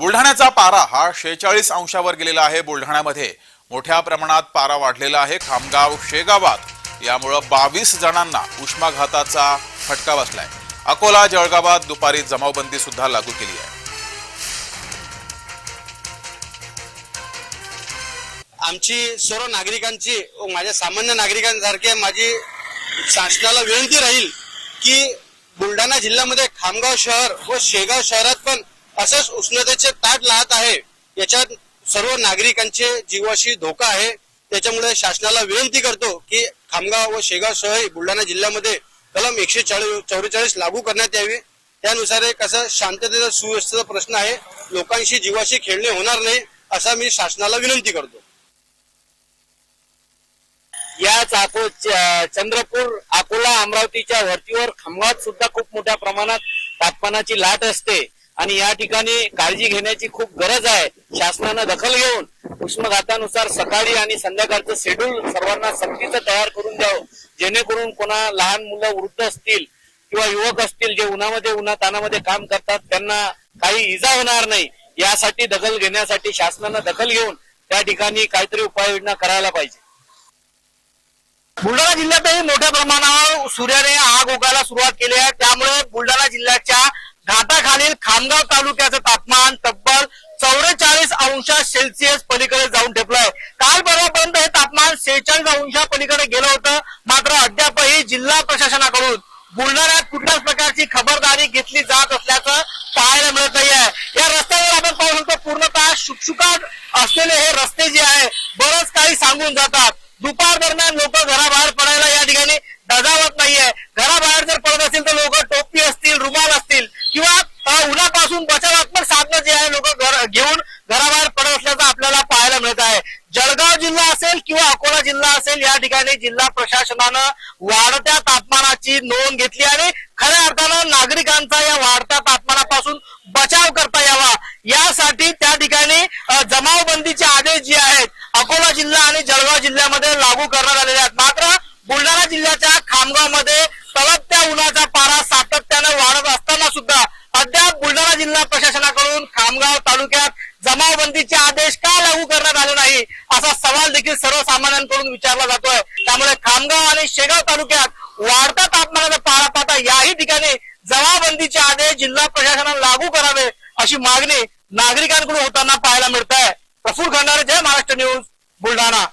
बुलढाण्याचा पारा हा शेहेचाळीस अंशावर गेलेला आहे. बुलढाण्यामध्ये मोठ्या प्रमाणात पारा वाढलेला आहे. खामगाव शेगावात यामुळं बावीस जणांना उष्माघाताचा फटका बसलाय. अकोला जळगावात दुपारी जमावबंदी सुद्धा लागू केली आहे. आमची सर्व नागरिकांची माझ्या सामान्य नागरिकांसारखे माझी शासनाला विनंती राहील की बुलढाणा जिल्ह्यामध्ये खामगाव शहर व शेगाव शहरात पण असंच उष्णतेचे ताट लाहत आहे. याच्यात सर्व नागरिकांचे जीवाशी धोका आहे. त्याच्यामुळे शासनाला विनंती करतो की खामगाव व शेगाव सह बुलढाणा जिल्ह्यामध्ये कलम एकशे चौवेचाळीस लागू करण्यात यावी. त्यानुसार एक असं शांततेचा सुव्यवस्थेचा प्रश्न आहे. लोकांशी जीवाशी खेळणे होणार नाही असा मी शासनाला विनंती करतो. याच चाको चंद्रपूर अकोला अमरावतीच्या वरतीवर खामगावात सुद्धा खूप मोठ्या प्रमाणात तापमानाची लाट असते. आणि या ठिकाणी काळजी घेण्याची खूप गरज आहे. शासनानं दखल घेऊन उष्मघातानुसार सकाळी आणि संध्याकाळचं शेड्यूल सर्वांना सक्तीचं तयार करून द्यावं. जेणेकरून कोणा लहान मुलं वृद्ध असतील किंवा युवक असतील जे उन्हामध्ये उन्हा तानामध्ये काम करतात त्यांना काही इजा होणार नाही. यासाठी दखल घेण्यासाठी शासनानं दखल घेऊन त्या ठिकाणी काहीतरी उपाययोजना करायला पाहिजे. बुलढाणा जिल्ह्यातही मोठ्या प्रमाणावर सूर्याने आग उगायला सुरुवात केली आहे. घाटाखालील खामगाव तालुक्याचं तापमान तब्बल चौवेचाळीस अंश सेल्सिअस पलीकडे जाऊन ठेपलंय. काल परवापर्यंत हे तापमान सेहेचाळीस अंशा पलीकडे गेलं होतं. मात्र अद्यापही जिल्हा प्रशासनाकडून बुलढाण्यात कुठल्याच प्रकारची खबरदारी घेतली जात असल्याचं पाहायला मिळत नाही आहे या रस्त्यावर आपण पाहू शकतो पूर्णतः शुकशुकाट असलेले हे रस्ते जे आहे बरंच काही सांगून जातात. दुपार दरम्यान लोक घराबाहेर पडायला या ठिकाणी दजावत नाहीये घराबाहेर जर पडत असतील तर लोक टोपी असतील रुमाल असतील किंवा अ, उन्हापासून बचावात्मक साधनं जे आहे लोक घर घेऊन घराबाहेर पडत असल्याचं आपल्याला पाहायला मिळत आहे जळगाव जिल्हा असेल किंवा अकोला जिल्हा असेल या ठिकाणी जिल्हा प्रशासनानं वाढत्या तापमानाची नोंद घेतली आणि खऱ्या अर्थानं नागरिकांचा या वाढत्या तापमानापासून बचाव करता यावा. यासाठी त्या ठिकाणी जमावबंदीचे आदेश जे आहेत अकोला जिल्हा आणि जळगाव जिल्ह्यामध्ये लागू करण्यात आलेले आहेत. मात्र बुलढाणा जिल्ह्याच्या खामगावमध्ये तळपत्या उन्हाचा पारा सातत्यानं वाढत असताना सुद्धा अद्याप बुलढाणा जिल्हा प्रशासनाकडून खामगाव तालुक्यात जमावबंदीचे आदेश का लागू करण्यात आले नाही? असा सवाल देखील सर्वसामान्यांकडून विचारला जातोय. त्यामुळे खामगाव आणि शेगाव तालुक्यात वाढत्या तापमानाचा पारा पाहता याही ठिकाणी जमावबंदीचे आदेश जिल्हा प्रशासनाने लागू करावे अशी मागणी नागरिकांकडून होताना पाहायला मिळत आहे प्रफुल खंडारे जय महाराष्ट्र न्यूज बुलढाणा.